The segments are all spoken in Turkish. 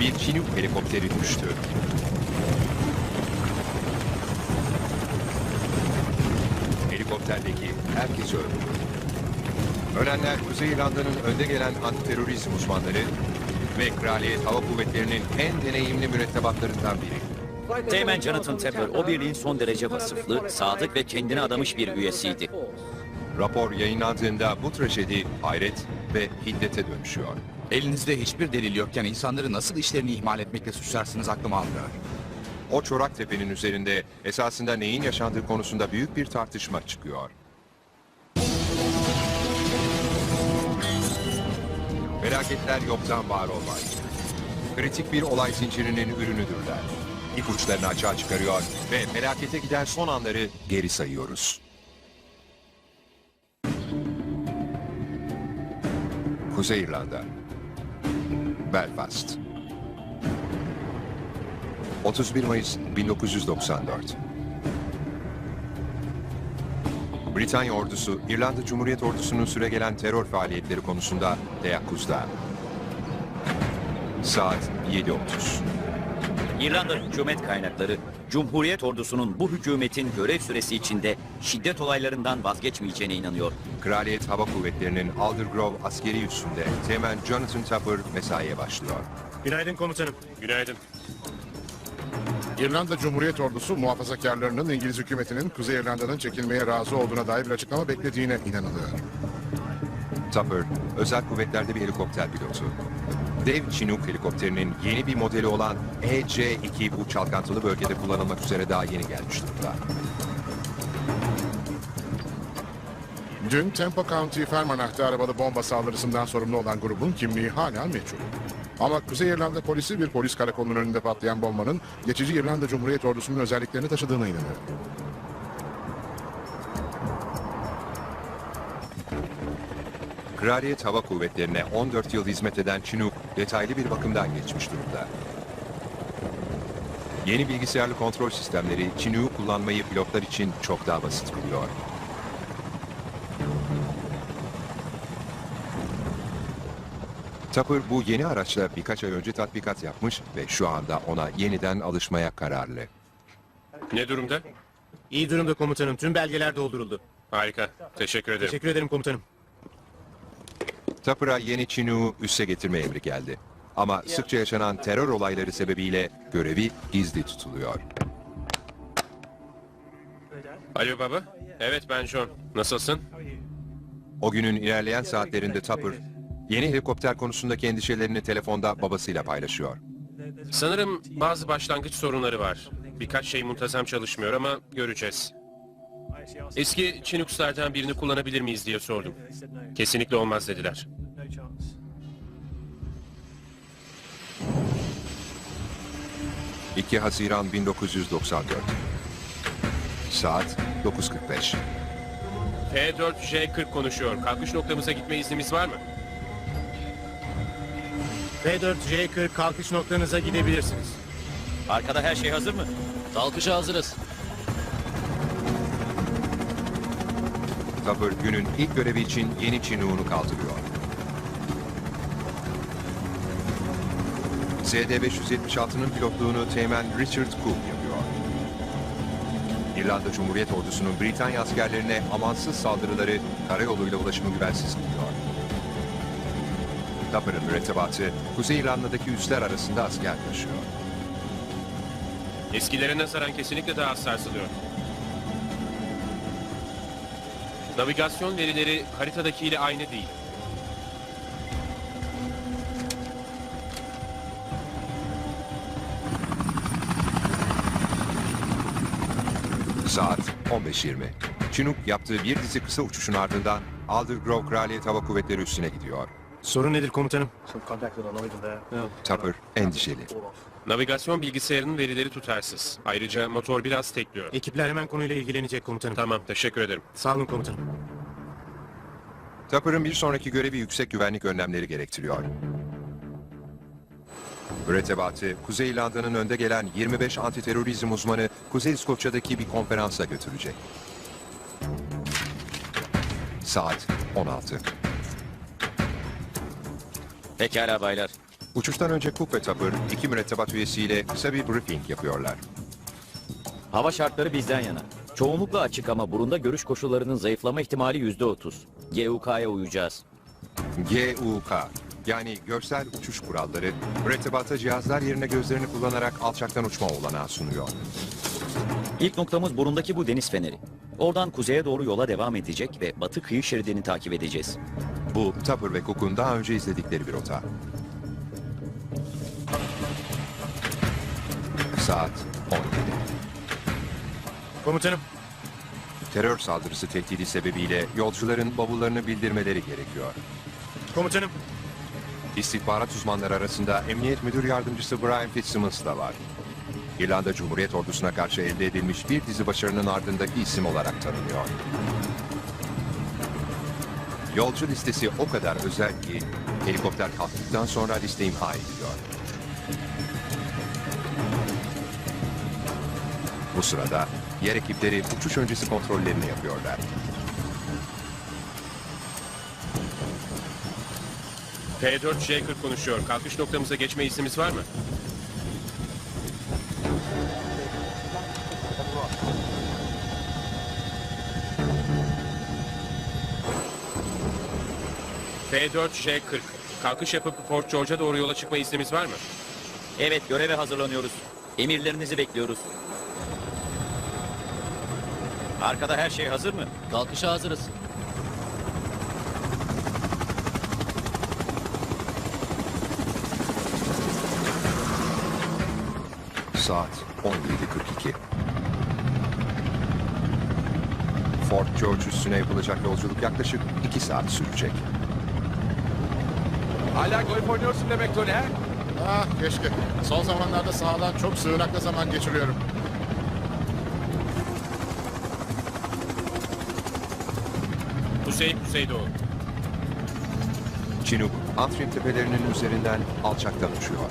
bir Chinook helikopteri düştü. Helikopterdeki herkes öldü. Ölenler Kuzey İrlanda'nın önde gelen antiterörizm uzmanları ve Kraliyet Hava Kuvvetleri'nin en deneyimli mürettebatlarından biri. Teğmen Jonathan Tepper o birliğin son derece vasıflı, sadık ve kendine adamış bir üyesiydi. Rapor yayınlandığında bu trajedi hayret ve hiddete dönüşüyor. Elinizde hiçbir delil yokken insanları nasıl işlerini ihmal etmekle suçlarsınız aklım almıyor. O çorak tepenin üzerinde esasında neyin yaşandığı konusunda büyük bir tartışma çıkıyor. Felaketler yoktan var olmaz. Kritik bir olay zincirinin ürünüdürler. İpuçlarını açığa çıkarıyor ve felakete giden son anları geri sayıyoruz. Kuzey İrlanda Belfast 31 Mayıs 1994 Britanya ordusu, İrlanda Cumhuriyet Ordusu'nun süregelen terör faaliyetleri konusunda teyakkuzda. Saat 7.30. İrlanda hükümet kaynakları, Cumhuriyet ordusunun bu hükümetin görev süresi içinde şiddet olaylarından vazgeçmeyeceğine inanıyor. Kraliyet Hava Kuvvetleri'nin Aldergrove askeri üssünde Teğmen Jonathan Tupper mesaiye başlıyor. Günaydın komutanım. Günaydın. İrlanda Cumhuriyet Ordusu muhafazakarlarının İngiliz hükümetinin Kuzey İrlanda'nın çekilmeye razı olduğuna dair bir açıklama beklediğine inanılıyor. Tupper, özel kuvvetlerde bir helikopter pilotu. Dev Chinook helikopterinin yeni bir modeli olan EC-2 bu çalkantılı bölgede kullanılmak üzere daha yeni gelmiş durumda. Dün Tempo County Fermanah'ta arabalı bomba saldırısından sorumlu olan grubun kimliği hala meçhul. Ama Kuzey İrlanda polisi bir polis karakolunun önünde patlayan bombanın geçici İrlanda Cumhuriyet Ordusu'nun özelliklerini taşıdığına inanıyor. Kraliyet Hava Kuvvetleri'ne 14 yıl hizmet eden Chinook detaylı bir bakımdan geçmiş durumda. Yeni bilgisayarlı kontrol sistemleri Chinook'u kullanmayı pilotlar için çok daha basit kılıyor. Tupper bu yeni araçla birkaç ay önce tatbikat yapmış ve şu anda ona yeniden alışmaya kararlı. Ne durumda? İyi durumda komutanım. Tüm belgeler dolduruldu. Harika. Teşekkür ederim. Teşekkür ederim komutanım. Tupper'a yeni Chinook'u üsse getirme emri geldi. Ama sıkça yaşanan terör olayları sebebiyle görevi gizli tutuluyor. Alo baba. Evet ben John. Nasılsın? O günün ilerleyen saatlerinde Tupper, yeni helikopter konusundaki endişelerini telefonda babasıyla paylaşıyor. Sanırım bazı başlangıç sorunları var. Birkaç şey muntazam çalışmıyor ama göreceğiz. Eski Chinooks'lardan birini kullanabilir miyiz diye sordum. Kesinlikle olmaz dediler. 2 Haziran 1994 Saat 9.45 F4J40 konuşuyor. Kalkış noktamıza gitme iznimiz var mı? P4J40 kalkış noktanıza gidebilirsiniz. Arkada her şey hazır mı? Kalkışa hazırız. Tupper günün ilk görevi için yeni Chinook'unu kaldırıyor. SD-576'nın pilotluğunu Teğmen Richard Cook yapıyor. İrlanda Cumhuriyet Ordusu'nun Britanya askerlerine amansız saldırıları karayoluyla ulaşımı güvensiz kılıyor. Tupper'ın mürettebatı Kuzey İrlanda'daki üsler arasında asker taşıyor. Eskilere nazaran kesinlikle daha az sarsılıyor. Navigasyon verileri haritadakiyle aynı değil. Saat 15.20. Chinook yaptığı bir dizi kısa uçuşun ardından Aldergrove Kraliyet Hava Kuvvetleri üssüne gidiyor. Sorun nedir komutanım? Tupper endişeli. Navigasyon bilgisayarının verileri tutarsız. Ayrıca motor biraz tekliyor. Ekipler hemen konuyla ilgilenecek komutanım. Tamam, teşekkür ederim. Sağ olun komutanım. Tupper'ın bir sonraki görevi yüksek güvenlik önlemleri gerektiriyor. Mürettebatı, Kuzey İrlanda'nın önde gelen 25 antiterörizm uzmanı Kuzey İskoçya'daki bir konferansa götürecek. Saat 16. Pekala baylar. Uçuştan önce Cook ve Tupper iki mürettebat üyesiyle kısa bir briefing yapıyorlar. Hava şartları bizden yana. Çoğunlukla açık ama burunda görüş koşullarının zayıflama ihtimali yüzde otuz. GUK'ya uyacağız. GUK yani görsel uçuş kuralları mürettebata cihazlar yerine gözlerini kullanarak alçaktan uçma olanağı sunuyor. İlk noktamız burundaki bu deniz feneri. Oradan kuzeye doğru yola devam edecek ve batı kıyı şeridini takip edeceğiz. Bu Tupper ve Cook'un daha önce izledikleri bir rota. Saat 17. Komutanım. Terör saldırısı tehdidi sebebiyle yolcuların bavullarını bildirmeleri gerekiyor. Komutanım. İstihbarat uzmanları arasında Emniyet Müdür Yardımcısı Brian Fitzsimmons da var. İrlanda Cumhuriyet Ordusu'na karşı elde edilmiş bir dizi başarının ardındaki isim olarak tanınıyor. Yolcu listesi o kadar özel ki helikopter kalktıktan sonra liste imha ediliyor. Bu sırada yer ekipleri uçuş öncesi kontrollerini yapıyorlar. P4J40 konuşuyor. Kalkış noktamıza geçme iznimiz var mı? P4J40. Kalkış yapıp Fort George'a doğru yola çıkma iznimiz var mı? Evet göreve hazırlanıyoruz. Emirlerinizi bekliyoruz. Arkada her şey hazır mı? Kalkışa hazırız. Saat 17.42. Fort George üstüne yapılacak yolculuk yaklaşık 2 saat sürecek. Hala golf oynuyorsun demek Tony he? Ah keşke. Son zamanlarda sahadan çok sığınaklı zaman geçiriyorum. Kuzey Kuzeydoğu. Chinook, Antrim tepelerinin üzerinden alçaktan uçuyor.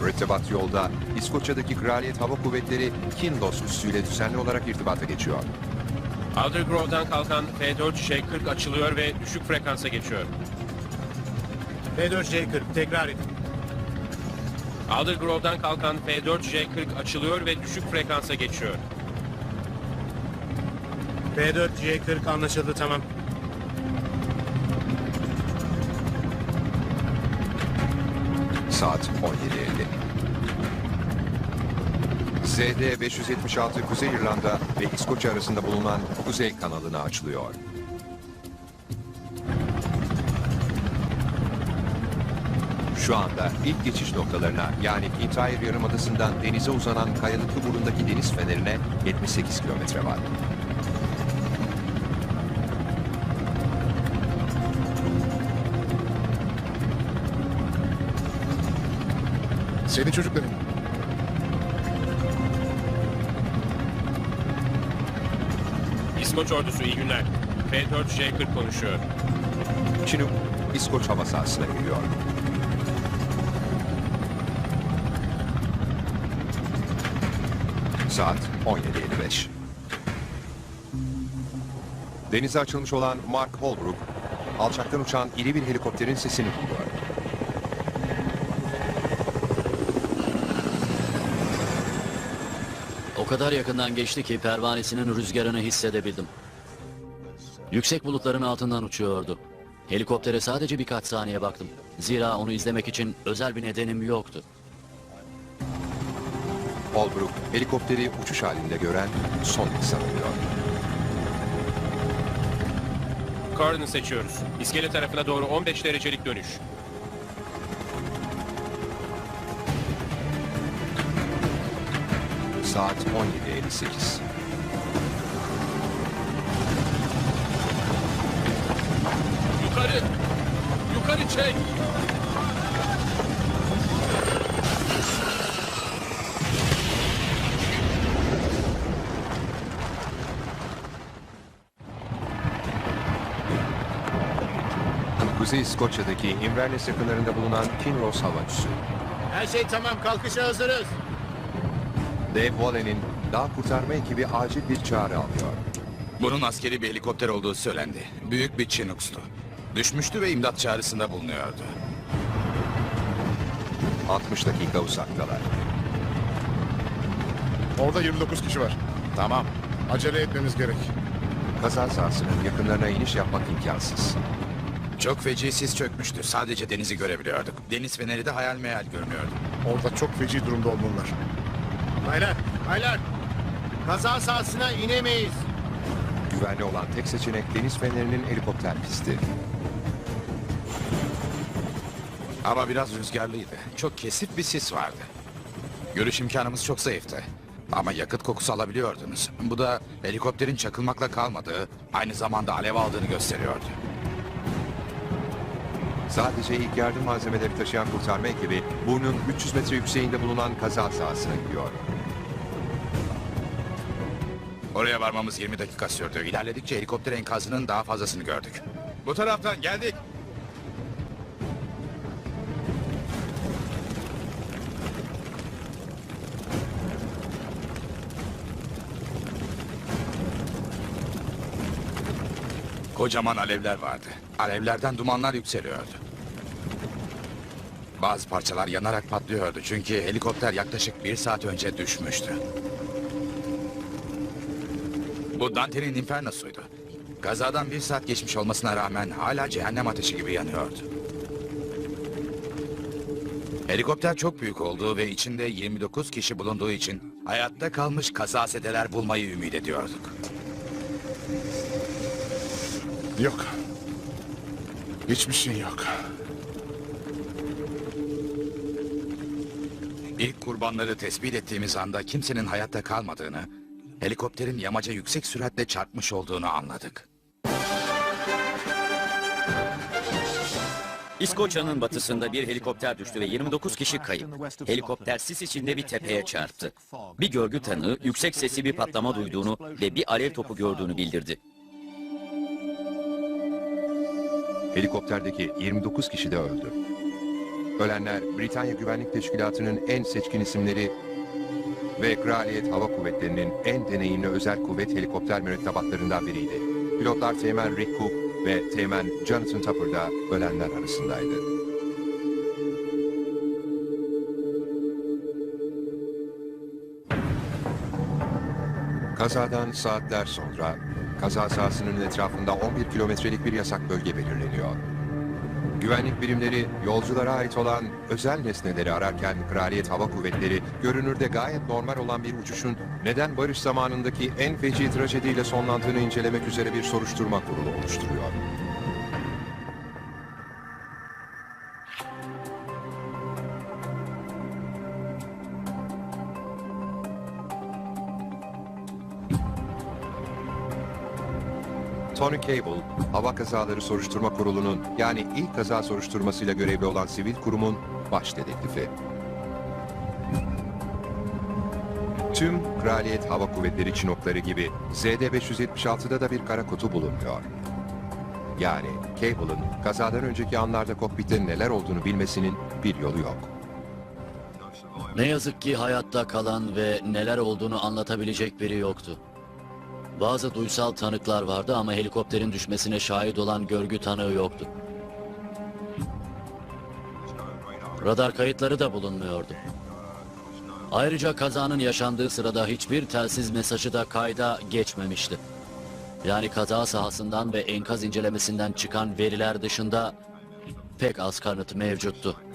Mürettebat yolda İskoçya'daki Kraliyet Hava Kuvvetleri Kinloss üssüyle düzenli olarak irtibata geçiyor. Aldergrove'dan kalkan P4J40 açılıyor ve düşük frekansa geçiyor. P4J40 tekrar edin. Aldergrove'dan kalkan P4J40 açılıyor ve düşük frekansa geçiyor. P4J40 anlaşıldı tamam. Saat 17.50. ZD 576 Kuzey İrlanda ve İskoçya arasında bulunan Kuzey kanalına açılıyor. Şu anda ilk geçiş noktalarına yani Kintyre Yarımadası'ndan denize uzanan kayalıklı burundaki deniz fenerine 78 kilometre var. Senin çocukların. İskoç ordusu iyi günler. P4J40 konuşuyor. Chinook, İskoç hava sahasına giriyor. Saat 17.55. Denize açılmış olan Mark Holbrook, alçaktan uçan iri bir helikopterin sesini duyuyor. O kadar yakından geçti ki pervanesinin rüzgarını hissedebildim. Yüksek bulutların altından uçuyordu. Helikoptere sadece birkaç saniye baktım. Zira onu izlemek için özel bir nedenim yoktu. Holbrook, helikopteri uçuş halinde gören son insan oluyor. Coordinate seçiyoruz. İskele tarafına doğru 15 derecelik dönüş. Saat 17.58. Yukarı! Yukarı çek! Kuzey İskoçya'daki Inverness yakınlarında bulunan Kinross hava üssü. Her şey tamam kalkışa hazırız. Dave Wallen'in dağ kurtarma ekibi acil bir çağrı alıyor. Bunun askeri bir helikopter olduğu söylendi. Büyük bir Chinook'stu. Düşmüştü ve imdat çağrısında bulunuyordu. 60 dakika uzaktalar. Orada 29 kişi var. Tamam. Acele etmemiz gerek. Kaza sahasının yakınlarına iniş yapmak imkansız. Çok feci sis çökmüştü. Sadece denizi görebiliyorduk. Deniz feneri de hayal meyal görünüyordu. Orada çok feci durumda olmalılar. Baylar, baylar. Kaza sahasına inemeyiz. Güvenli olan tek seçenek deniz fenerinin helikopter pisti. Hava biraz rüzgarlıydı. Çok kesif bir sis vardı. Görüş imkanımız çok zayıftı. Ama yakıt kokusu alabiliyordunuz. Bu da helikopterin çakılmakla kalmadığı, aynı zamanda alev aldığını gösteriyordu. Sadece ilk yardım malzemeleri taşıyan kurtarma ekibi burnun 300 metre yükseğinde bulunan kaza sahasına gidiyor. Oraya varmamız 20 dakika sürdü. İlerledikçe helikopter enkazının daha fazlasını gördük. Bu taraftan geldik. Kocaman alevler vardı. Alevlerden dumanlar yükseliyordu. Bazı parçalar yanarak patlıyordu çünkü helikopter yaklaşık bir saat önce düşmüştü. Bu Dante'nin infernosuydu. Kazadan bir saat geçmiş olmasına rağmen hala cehennem ateşi gibi yanıyordu. Helikopter çok büyük olduğu ve içinde 29 kişi bulunduğu için hayatta kalmış kazazedeler bulmayı ümit ediyorduk. Yok. Hiçbir şey yok. İlk kurbanları tespit ettiğimiz anda kimsenin hayatta kalmadığını, helikopterin yamaca yüksek süratle çarpmış olduğunu anladık. İskoçya'nın batısında bir helikopter düştü ve 29 kişi kayıp. Helikopter sis içinde bir tepeye çarptı. Bir görgü tanığı yüksek sesli bir patlama duyduğunu ve bir alev topu gördüğünü bildirdi. Helikopterdeki 29 kişi de öldü. Ölenler Britanya Güvenlik Teşkilatı'nın en seçkin isimleri ve Kraliyet Hava Kuvvetleri'nin en deneyimli özel kuvvet helikopter mürettebatlarından biriydi. Pilotlar Teğmen Rick Cook ve Teğmen Jonathan Tupper da ölenler arasındaydı. Kazadan saatler sonra kaza sahasının etrafında 11 kilometrelik bir yasak bölge belirleniyor. Güvenlik birimleri yolculara ait olan özel nesneleri ararken Kraliyet Hava Kuvvetleri görünürde gayet normal olan bir uçuşun neden barış zamanındaki en feci trajediyle sonlandığını incelemek üzere bir soruşturma kurulu oluşturuyor. Tony Cable, Hava Kazaları Soruşturma Kurulu'nun yani ilk kaza soruşturmasıyla görevli olan sivil kurumun baş dedektifi. Tüm Kraliyet Hava Kuvvetleri Çinokları gibi ZD-576'da da bir kara kutu bulunmuyor. Yani Cable'ın kazadan önceki anlarda kokpitte neler olduğunu bilmesinin bir yolu yok. Ne yazık ki hayatta kalan ve neler olduğunu anlatabilecek biri yoktu. Bazı duysal tanıklar vardı ama helikopterin düşmesine şahit olan görgü tanığı yoktu. Radar kayıtları da bulunmuyordu. Ayrıca kazanın yaşandığı sırada hiçbir telsiz mesajı da kayda geçmemişti. Yani kaza sahasından ve enkaz incelemesinden çıkan veriler dışında pek az kanıt mevcuttu.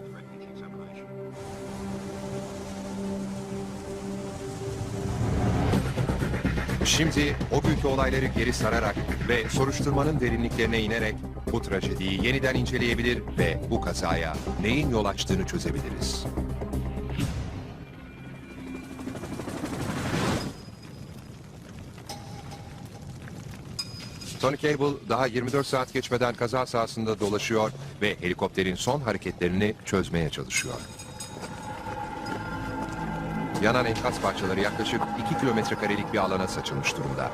Şimdi o günkü olayları geri sararak ve soruşturmanın derinliklerine inerek bu trajediyi yeniden inceleyebilir ve bu kazaya neyin yol açtığını çözebiliriz. Tony Cable daha 24 saat geçmeden kaza sahasında dolaşıyor ve helikopterin son hareketlerini çözmeye çalışıyor. Yanan enkaz parçaları yaklaşık 2 kilometre karelik bir alana saçılmış durumda.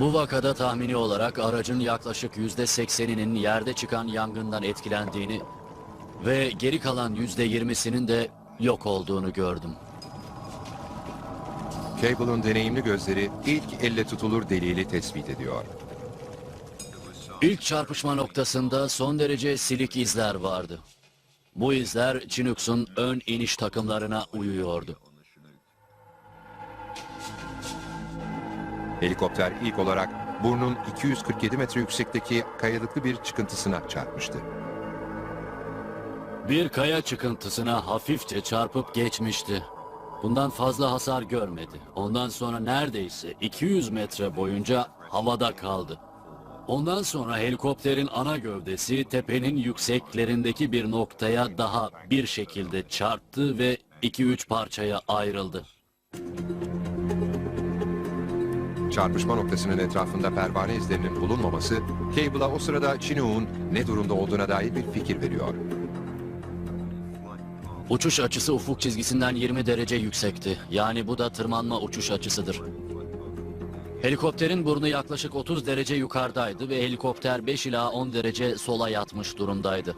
Bu vakada tahmini olarak aracın yaklaşık yüzde sekseninin yerde çıkan yangından etkilendiğini ve geri kalan yüzde yirmisinin de yok olduğunu gördüm. Cable'ın deneyimli gözleri ilk elle tutulur delili tespit ediyor. İlk çarpışma noktasında son derece silik izler vardı. Bu izler Chinook'sun ön iniş takımlarına uyuyordu. Helikopter ilk olarak burnun 247 metre yüksekteki kayalıklı bir çıkıntısına çarpmıştı. Bir kaya çıkıntısına hafifçe çarpıp geçmişti. Bundan fazla hasar görmedi. Ondan sonra neredeyse 200 metre boyunca havada kaldı. Ondan sonra helikopterin ana gövdesi tepenin yükseklerindeki bir noktaya daha bir şekilde çarptı ve 2-3 parçaya ayrıldı. Çarpışma noktasının etrafında pervane izlerinin bulunmaması, Cable'a o sırada Chinook'un ne durumda olduğuna dair bir fikir veriyor. Uçuş açısı ufuk çizgisinden 20 derece yüksekti. Yani bu da tırmanma uçuş açısıdır. Helikopterin burnu yaklaşık 30 derece yukarıdaydı ve helikopter 5 ila 10 derece sola yatmış durumdaydı.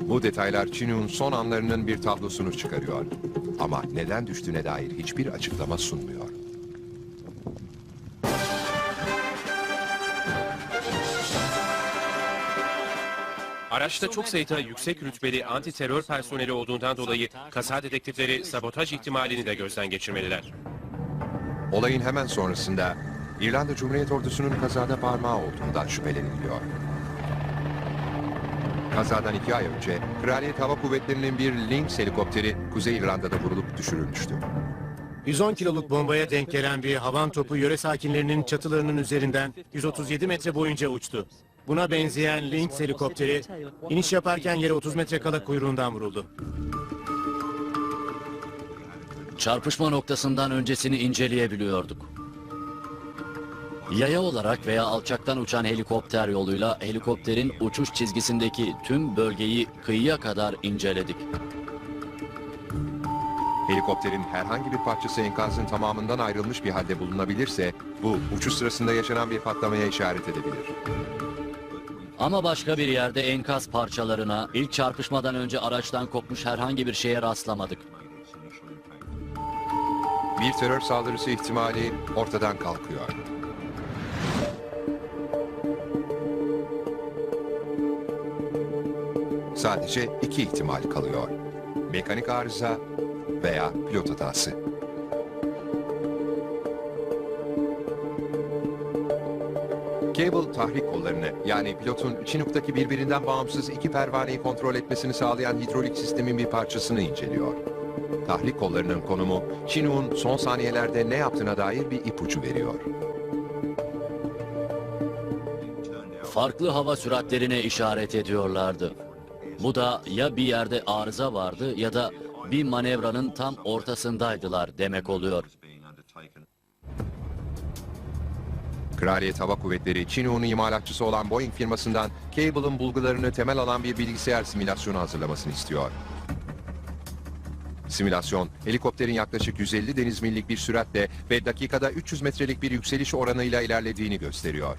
Bu detaylar Chinook'un son anlarının bir tablosunu çıkarıyor. Ama neden düştüğüne dair hiçbir açıklama sunmuyor. Araçta çok sayıda yüksek rütbeli anti terör personeli olduğundan dolayı kaza dedektifleri sabotaj ihtimalini de gözden geçirmeliler. Olayın hemen sonrasında İrlanda Cumhuriyet Ordusu'nun kazada parmağı olduğundan şüpheleniliyor. Kazadan iki ay önce Kraliyet Hava Kuvvetleri'nin bir Lynx helikopteri Kuzey İrlanda'da vurulup düşürülmüştü. 110 kiloluk bombaya denk gelen bir havan topu yöre sakinlerinin çatılarının üzerinden 137 metre boyunca uçtu. Buna benzeyen Lynx helikopteri iniş yaparken yere 30 metre kala kuyruğundan vuruldu. Çarpışma noktasından öncesini inceleyebiliyorduk. Yaya olarak veya alçaktan uçan helikopter yoluyla helikopterin uçuş çizgisindeki tüm bölgeyi kıyıya kadar inceledik. Helikopterin herhangi bir parçası enkazın tamamından ayrılmış bir halde bulunabilirse bu uçuş sırasında yaşanan bir patlamaya işaret edebilir. Ama başka bir yerde enkaz parçalarına ilk çarpışmadan önce araçtan kopmuş herhangi bir şeye rastlamadık. Bir terör saldırısı ihtimali ortadan kalkıyor. Sadece iki ihtimal kalıyor. Mekanik arıza veya pilot hatası. Cable tahrik kollarını yani pilotun Chinook'taki birbirinden bağımsız iki pervaneyi kontrol etmesini sağlayan hidrolik sistemin bir parçasını inceliyor. Tahrik kollarının konumu Chinook'un son saniyelerde ne yaptığına dair bir ipucu veriyor. Farklı hava süratlerine işaret ediyorlardı. Bu da ya bir yerde arıza vardı ya da bir manevranın tam ortasındaydılar demek oluyor. Kraliyet Hava Kuvvetleri, Chinook'un imalatçısı olan Boeing firmasından Cable'ın bulgularını temel alan bir bilgisayar simülasyonu hazırlamasını istiyor. Simülasyon, helikopterin yaklaşık 150 deniz millik bir süratle ve dakikada 300 metrelik bir yükseliş oranıyla ilerlediğini gösteriyor.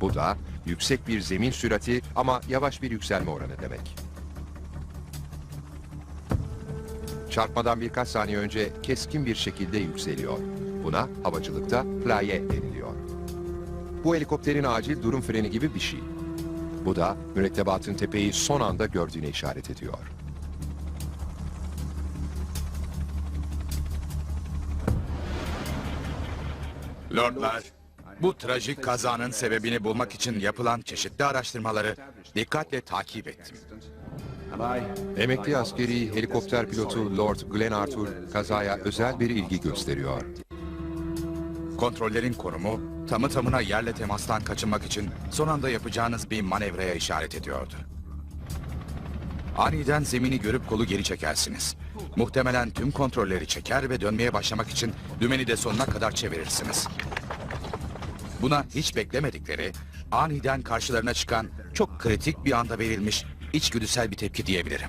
Bu da yüksek bir zemin sürati ama yavaş bir yükselme oranı demek. Çarpmadan birkaç saniye önce keskin bir şekilde yükseliyor. Buna havacılıkta flaye deniliyor. Bu helikopterin acil durum freni gibi bir şey. Bu da mürettebatın tepeyi son anda gördüğüne işaret ediyor. Lordlar, bu trajik kazanın sebebini bulmak için yapılan çeşitli araştırmaları dikkatle takip ettim. Emekli askeri helikopter pilotu Lord Glenn Arthur kazaya özel bir ilgi gösteriyor. Kontrollerin konumu tamı tamına yerle temastan kaçınmak için son anda yapacağınız bir manevraya işaret ediyordu. Aniden zemini görüp kolu geri çekersiniz. Muhtemelen tüm kontrolleri çeker ve dönmeye başlamak için dümeni de sonuna kadar çevirirsiniz. Buna hiç beklemedikleri, aniden karşılarına çıkan çok kritik bir anda verilmiş içgüdüsel bir tepki diyebilirim.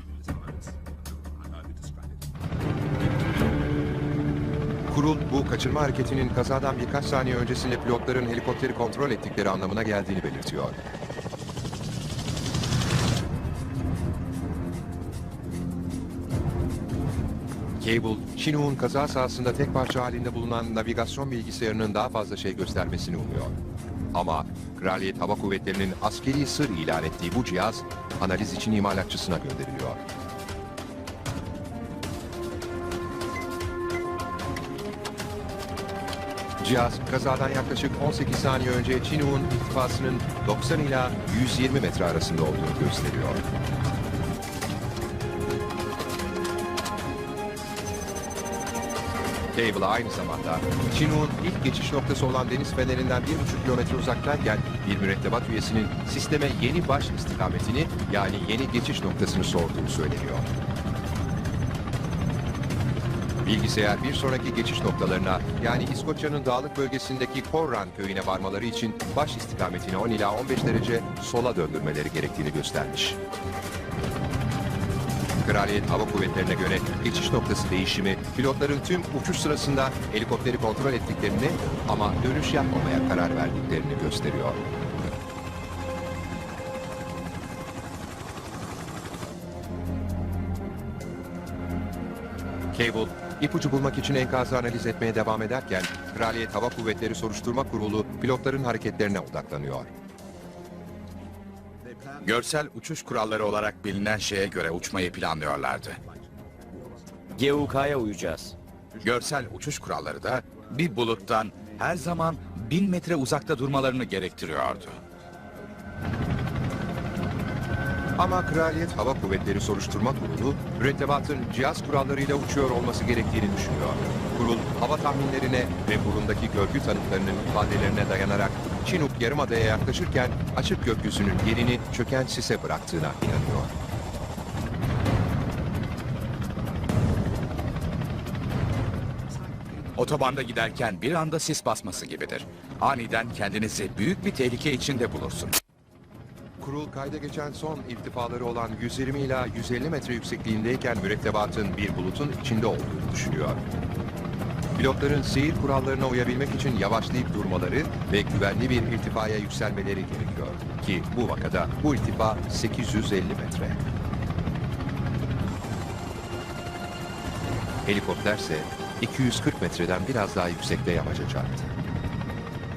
Kurul bu kaçırma hareketinin kazadan birkaç saniye öncesinde pilotların helikopteri kontrol ettikleri anlamına geldiğini belirtiyor. Cable, Chinook'un kaza sahasında tek parça halinde bulunan navigasyon bilgisayarının daha fazla şey göstermesini umuyor. Ama Kraliyet Hava Kuvvetleri'nin askeri sır ilan ettiği bu cihaz analiz için imalatçısına gönderiliyor. Cihaz kazadan yaklaşık 18 saniye önce Chinook'un irtifasının 90 ila 120 metre arasında olduğunu gösteriyor. Cable aynı zamanda Chinook'un ilk geçiş noktası olan deniz fenerinden 1,5 kilometre uzaktayken bir mürettebat üyesinin sisteme yeni baş istikametini yani yeni geçiş noktasını sorduğu söyleniyor. Bilgisayar bir sonraki geçiş noktalarına yani İskoçya'nın dağlık bölgesindeki Corran köyüne varmaları için baş istikametini 10 ila 15 derece sola döndürmeleri gerektiğini göstermiş. Kraliyet Hava Kuvvetleri'ne göre geçiş noktası değişimi pilotların tüm uçuş sırasında helikopteri kontrol ettiklerini ama dönüş yapmamaya karar verdiklerini gösteriyor. Cable, ipucu bulmak için enkazı analiz etmeye devam ederken Kraliyet Hava Kuvvetleri Soruşturma Kurulu pilotların hareketlerine odaklanıyor. Görsel uçuş kuralları olarak bilinen şeye göre uçmayı planlıyorlardı. GUK'ya uyacağız. Görsel uçuş kuralları da bir buluttan her zaman bin metre uzakta durmalarını gerektiriyordu. Ama Kraliyet Hava Kuvvetleri Soruşturma Kurulu, mürettebatın cihaz kurallarıyla uçuyor olması gerektiğini düşünüyor. Kurul, hava tahminlerine ve burundaki görgü tanıklarının ifadelerine dayanarak Çinuk Yarımada'ya yaklaşırken açık gökyüzünün yerini çöken sise bıraktığına inanıyor. Otobanda giderken bir anda sis basması gibidir. Aniden kendinizi büyük bir tehlike içinde bulursunuz. Kurul kayda geçen son irtifaları olan 120 ila 150 metre yüksekliğindeyken mürettebatın bir bulutun içinde olduğunu düşünüyor. Pilotların seyir kurallarına uyabilmek için yavaşlayıp durmaları ve güvenli bir irtifaya yükselmeleri gerekiyor. Ki bu vakada bu irtifa 850 metre. Helikopterse 240 metreden biraz daha yüksekte yamaca çarptı.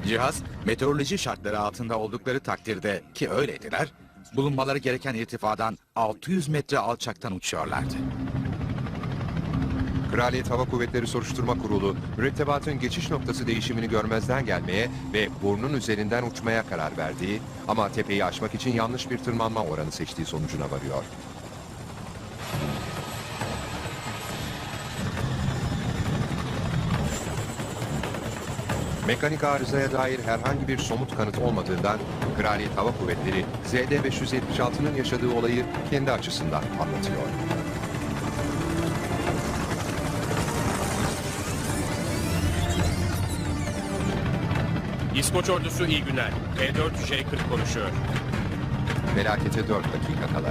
Cihaz meteoroloji şartları altında oldukları takdirde ki öyleydiler, bulunmaları gereken irtifadan 600 metre alçaktan uçuyorlardı. Kraliyet Hava Kuvvetleri Soruşturma Kurulu, mürettebatın geçiş noktası değişimini görmezden gelmeye ve burnun üzerinden uçmaya karar verdiği ama tepeyi aşmak için yanlış bir tırmanma oranı seçtiği sonucuna varıyor. Mekanik arızaya dair herhangi bir somut kanıt olmadığından Kraliyet Hava Kuvvetleri ZD-576'nın yaşadığı olayı kendi açısından anlatıyor. İskoç ordusu iyi günler. T4J40 konuşuyor. Felakete 4 dakika kala.